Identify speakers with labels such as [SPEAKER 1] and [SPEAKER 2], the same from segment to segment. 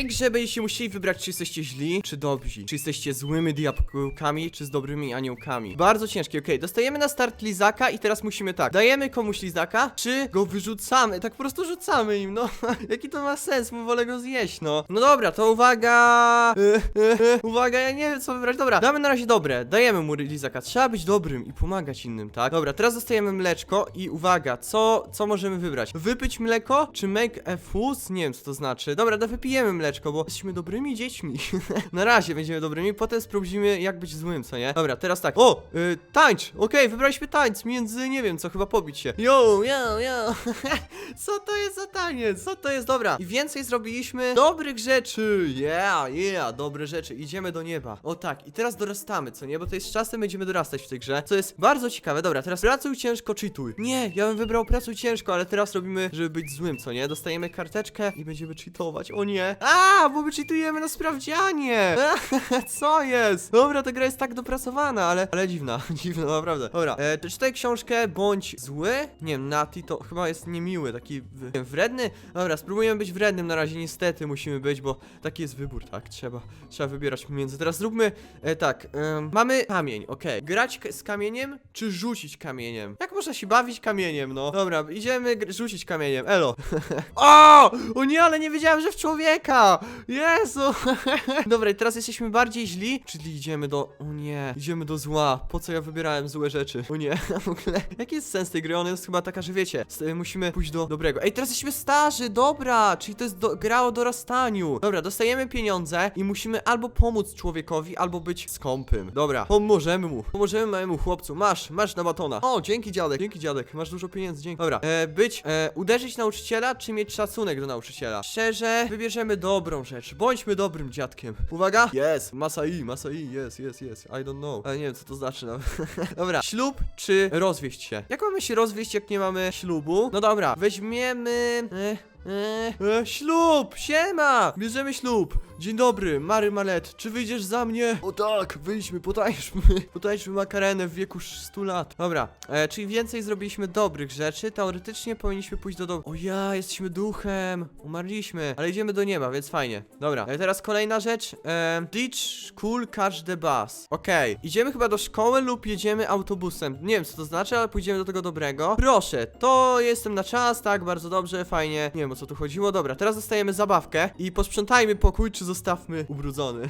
[SPEAKER 1] tej grze będziecie musieli wybrać, czy jesteście źli, czy dobrzy. Czy jesteście złymi diabłkami, czy z dobrymi aniołkami. Bardzo ciężkie, okej. Dostajemy na start lizaka i teraz musimy tak. Dajemy komuś lizaka, czy go wyrzucamy? Tak po prostu rzucamy im, no. Jaki to ma sens? Bo wolę go zjeść, no. No dobra, to uwaga. E, e, e, uwaga, ja nie wiem co wybrać. Dobra, damy na razie dobre. Dajemy mu lizaka. Trzeba być dobrym i pomagać innym, tak? Dobra, teraz dostajemy mleczko i uwaga, co, co możemy wybrać? Wypić mleko, czy make a fuzz? Nie wiem co to znaczy. Dobra, to wypijemy mleczko, bo jesteśmy dobrymi dziećmi. na razie będziemy dobrymi, potem sprawdzimy jak być złym, co nie? Dobra, teraz tak. O, y, tańcz! Okej, wybraliśmy tańc między, nie wiem co, chyba pobić się. Yo, yo, yo. co to jest za taniec? Co to jest? Dobra. I więcej zrobiliśmy dobrych rzeczy. Yeah, yeah, dobre rzeczy. Idziemy do nieba. O tak, i teraz dorastamy, co nie? Bo to jest z czasem będziemy dorastać w tej grze, co jest bardzo ciekawe. Dobra, teraz pracuj ciężko, cheatuj. Nie, ja bym wybrał pracuj ciężko, ale teraz robimy, żeby być złym, co nie? Dostajemy karteczkę i będziemy cheatować. O nie. A, bo my cheatujemy na sprawdzianie. co jest? Dobra, ta gra jest tak dopracowana, ale, ale dziwna, dziwna, naprawdę. Dobra, e, to czytaj książkę, bądź zły. Nie wiem, Nati to chyba jest niemiły, taki nie wiem, wredny. Dobra, spróbujemy być wrednym na razie, niestety musimy być, bo taki jest wybór, tak? Trzeba, trzeba wybierać pomiędzy. Teraz zróbmy e, tak, em, mamy kamień, okej. Grać z kamieniem, czy rzucić kamieniem? Jak można się bawić kamieniem, no? Dobra, idziemy rzucić kamieniem, elo. o! O nie, ale nie wiedziałem, że w człowieka! Jezu! Dobra, i teraz jesteśmy bardziej źli, czyli idziemy do... O nie, idziemy do zła. Po co ja wybierałem złe rzeczy? O nie, w ogóle... Jaki jest sens tej gry? Ona jest chyba taka, że wiecie, s- musimy pójść do dobrego. Ej, teraz jesteśmy starzy, dobra! Czyli to jest do, gra o dorastaniu. Dobra, dostajemy pieniądze i musimy albo pomóc człowiekowi, albo być skąpym. Dobra, pomożemy mu. Pomożemy małemu chłopcu. Masz, masz na batona. O, dzięki dziadek, dzięki dziadek. Masz dużo pieniędzy, dzięki. Dobra, e, być, e, uderzyć nauczyciela, czy mieć szacunek do nauczyciela? Szczerze, wybierzemy dobrą rzecz. Bądźmy dobrym dziadkiem. Uwaga. Yes, Masai, Masai, yes, yes, yes. I don't know. Ale nie wiem, co to znaczy nawet. dobra, ślub czy rozwieść się? Jak mamy się rozwieść, jak nie mamy ślubu? No dobra, weźmiemy... E, E, e, ślub! Siema! Bierzemy ślub! Dzień dobry, Mary Malet, czy wyjdziesz za mnie? O tak, wyjdźmy, potańczmy. Potańczmy makarenę w wieku 100 lat. Dobra, e, czyli więcej zrobiliśmy dobrych rzeczy. Teoretycznie powinniśmy pójść do domu. O ja, jesteśmy duchem. Umarliśmy, ale idziemy do nieba, więc fajnie. Dobra, e, teraz kolejna rzecz. E, school catch the bus. Okej, idziemy chyba do szkoły lub jedziemy autobusem. Nie wiem co to znaczy, ale pójdziemy do tego dobrego. Proszę, to jestem na czas, tak, bardzo dobrze, fajnie. Nie wiem o co tu chodziło. Dobra, teraz dostajemy zabawkę i posprzątajmy pokój, czy zostawmy ubrudzony.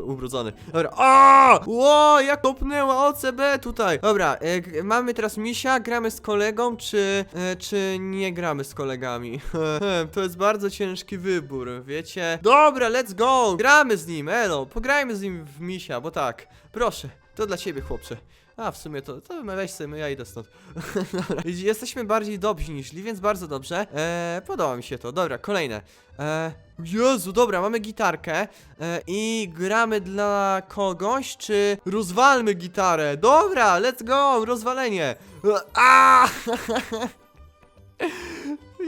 [SPEAKER 1] ubrudzony. Dobra. O! Ło, jak kopnęła OCB tutaj. Dobra, e, mamy teraz misia, gramy z kolegą, czy, e, czy nie gramy z kolegami? to jest bardzo ciężki wybór, wiecie? Dobra, let's go! Gramy z nim, elo, pograjmy z nim w misia, bo tak. Proszę, to dla ciebie, chłopcze. A, w sumie to, to weź sobie, ja idę stąd. Dobra. Jesteśmy bardziej dobrzy niż źli, więc bardzo dobrze. Eee, podoba mi się to. Dobra, kolejne. Eee, Jezu, dobra, mamy gitarkę e, i gramy dla kogoś, czy rozwalmy gitarę? Dobra, let's go, rozwalenie. E, A!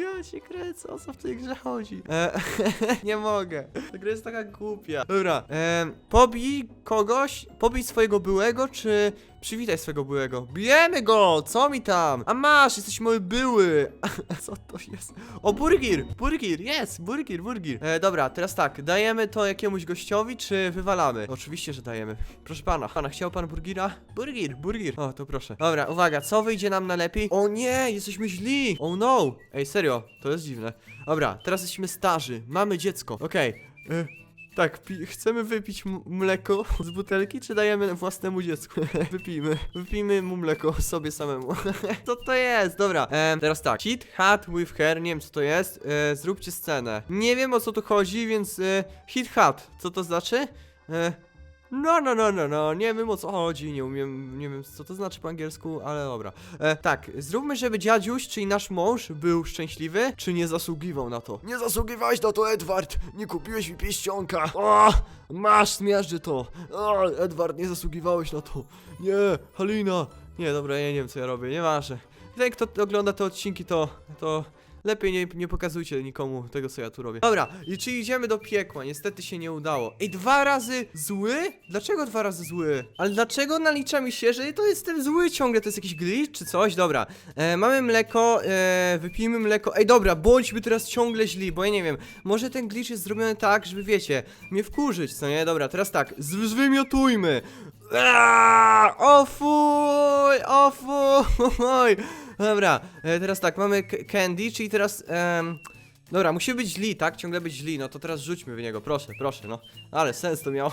[SPEAKER 1] Ja się kręcę, o co w tej grze chodzi? E, nie mogę. Ta gra jest taka głupia. Dobra, e, pobij kogoś, pobij swojego byłego, czy przywitaj swojego byłego. Bijemy go! Co mi tam? A masz, jesteś mój były. co to jest? O, burgir! Burgir, jest! Burgir, burgir. E, dobra, teraz tak, dajemy to jakiemuś gościowi, czy wywalamy? Oczywiście, że dajemy. Proszę pana, pana, chciał pan burgira? Burgir, burgir. O, to proszę. Dobra, uwaga, co wyjdzie nam najlepiej? O nie, jesteśmy źli! Oh no! Ej, serio, to jest dziwne. Dobra, teraz jesteśmy starzy, mamy dziecko. Okej. e, Tak, pi- chcemy wypić m- mleko z butelki, czy dajemy własnemu dziecku? Wypijmy. Wypijmy mu mleko sobie samemu. co to jest? Dobra. E, teraz tak. Cheat hat with her. Nie wiem, co to jest. E, zróbcie scenę. Nie wiem, o co tu chodzi, więc e, hit hat. Co to znaczy? E, no, no, no, no, no, nie wiem o co chodzi, nie umiem, nie wiem co to znaczy po angielsku, ale dobra. E, tak, zróbmy, żeby dziadziuś, czyli nasz mąż, był szczęśliwy, czy nie zasługiwał na to. Nie zasługiwałeś na to, Edward, nie kupiłeś mi pieścionka. O, masz, zmiażdży to. O, Edward, nie zasługiwałeś na to. Nie, Halina. Nie, dobra, ja nie wiem co ja robię, nieważne. Ten, kto ogląda te odcinki, to, to lepiej nie, nie pokazujcie nikomu tego, co ja tu robię. Dobra, i czy idziemy do piekła? Niestety się nie udało. Ej, dwa razy zły? Dlaczego dwa razy zły? Ale dlaczego nalicza mi się, że to jestem zły ciągle? To jest jakiś glitch czy coś? Dobra, e, mamy mleko, e, wypijmy mleko. Ej, dobra, bądźmy teraz ciągle źli, bo ja nie wiem, może ten glitch jest zrobiony tak, żeby wiecie, mnie wkurzyć, co nie? Dobra, teraz tak, zwymiotujmy. Aaaa! O fuj, o fuj. Dobra, e, teraz tak, mamy candy, czyli teraz... em, Dobra, musimy być źli, tak? Ciągle być źli, no to teraz rzućmy w niego, proszę, proszę, no. Ale sens to miało.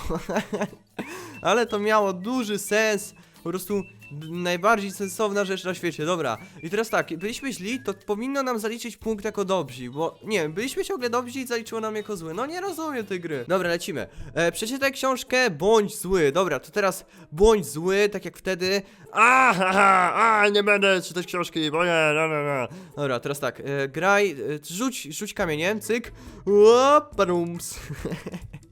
[SPEAKER 1] Ale to miało duży sens. Po prostu najbardziej sensowna rzecz na świecie, dobra. I teraz tak, byliśmy źli, to powinno nam zaliczyć punkt jako dobrzy, bo nie wiem, byliśmy ciągle dobrzy i zaliczyło nam jako zły. No nie rozumiem tej gry. Dobra, lecimy. E, przeczytaj książkę, bądź zły. Dobra, to teraz bądź zły, tak jak wtedy. A, ha, ha, a, nie będę czytać książki, bo nie, no, no, no. Dobra, teraz tak, e, graj, e, rzuć, rzuć kamieniem, cyk. Łop, badums.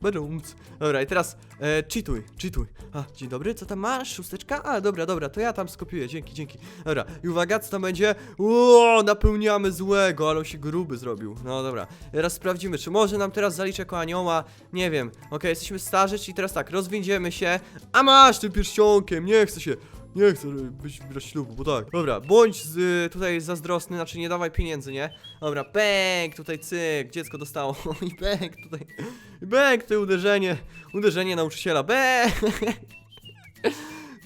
[SPEAKER 1] Badums. Dobra, i teraz e, cheatuj, cheatuj. A, dzień dobry, co tam masz? Szósteczka? A, dobra, dobra, to ja tam skopiuję, dzięki, dzięki. Dobra, i uwaga, co tam będzie? Ło, napełniamy złego, ale on się gruby zrobił. No dobra, teraz sprawdzimy, czy może nam teraz zaliczy jako anioła? Nie wiem. Okej, jesteśmy starzy, czyli teraz tak, rozwięziemy się. A masz tym pierścionkiem, nie chcę się. Nie chcę być brać ślubu, bo tak. Dobra, bądź z, tutaj zazdrosny, znaczy nie dawaj pieniędzy, nie? Dobra, pęk, tutaj cyk, dziecko dostało. I pęk tutaj. I bęk, to uderzenie. Uderzenie nauczyciela. Bęk!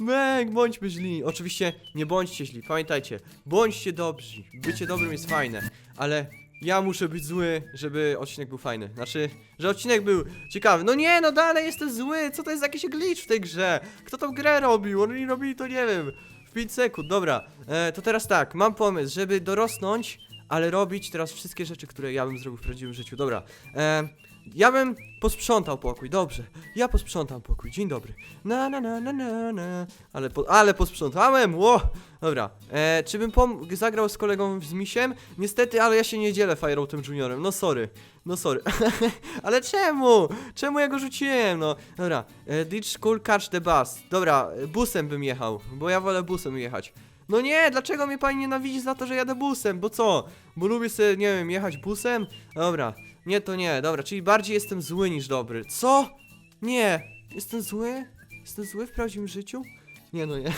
[SPEAKER 1] Bęk, bądźmy źli. Oczywiście nie bądźcie źli, pamiętajcie. Bądźcie dobrzy. Bycie dobrym jest fajne, ale ja muszę być zły, żeby odcinek był fajny. Znaczy, że odcinek był ciekawy. No nie, no dalej jestem zły. Co to jest jakiś glitch w tej grze? Kto tą grę robił? Oni robili to, nie wiem, w 5 sekund. Dobra, e, to teraz tak, mam pomysł, żeby dorosnąć, ale robić teraz wszystkie rzeczy, które ja bym zrobił w prawdziwym życiu. Dobra, e, ja bym posprzątał pokój, dobrze. Ja posprzątam pokój, dzień dobry. Na na na na na na. Ale, po, ale posprzątałem, ło! Dobra, e, czy bym pom- zagrał z kolegą z misiem? Niestety, ale ja się nie dzielę Fireoutem Juniorem, no sorry. No sorry. ale czemu? Czemu ja go rzuciłem, no? Dobra, e, ditch school, catch the bus. Dobra, busem bym jechał, bo ja wolę busem jechać. No nie, dlaczego mnie pani nienawidzi za to, że jadę busem? Bo co? Bo lubię sobie, nie wiem, jechać busem? Dobra, nie to nie, dobra, czyli bardziej jestem zły niż dobry. Co? Nie, jestem zły? Jestem zły w prawdziwym życiu? Nie no nie.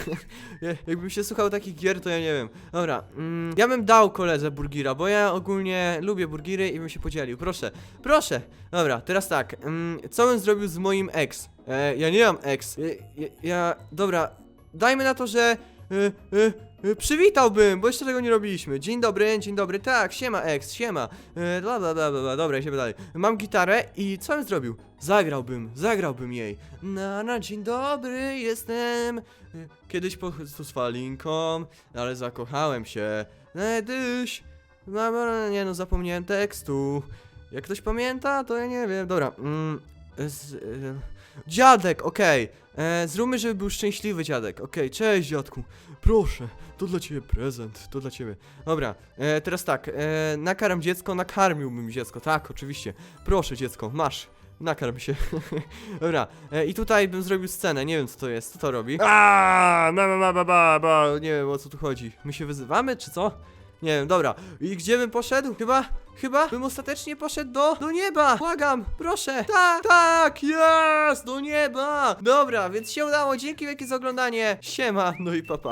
[SPEAKER 1] Jakbym się słuchał takich gier, to ja nie wiem. Dobra, mm, ja bym dał koledze burgira, bo ja ogólnie lubię burgiry i bym się podzielił. Proszę, proszę. Dobra, teraz tak. Mm, co bym zrobił z moim ex? E, ja nie mam ex. Ja, ja, ja dobra, dajmy na to, że. E, e, przywitałbym, bo jeszcze tego nie robiliśmy. Dzień dobry, dzień dobry, tak, siema ex, siema. E, bla bla bla bla, dobra, idziemy dalej. Mam gitarę i co bym zrobił? Zagrałbym, zagrałbym jej. Na na dzień dobry, jestem. e, Kiedyś po prostu z falinką, ale zakochałem się. Edyś. Mama, nie no, zapomniałem tekstu. Jak ktoś pamięta, to ja nie wiem. Dobra. Mm, z, dziadek, okej. E, Zróbmy, żeby był szczęśliwy dziadek. Okej, cześć dziadku. Proszę, to dla ciebie prezent, to dla ciebie. Dobra, e, teraz tak, e, nakarm dziecko, nakarmiłbym dziecko, tak, oczywiście. Proszę dziecko, masz. Nakarm się. Dobra, e, i tutaj bym zrobił scenę, nie wiem co to jest, co to robi? Aaaa, ma, ma, ma, ma, ma, ma, nie wiem o co tu chodzi. My się wyzywamy, czy co? Nie wiem, dobra. I gdzie bym poszedł? Chyba, chyba bym ostatecznie poszedł do, do nieba. Błagam, proszę. Tak, tak, jest, do nieba. Dobra, więc się udało. Dzięki wielkie za oglądanie. Siema, no i papa.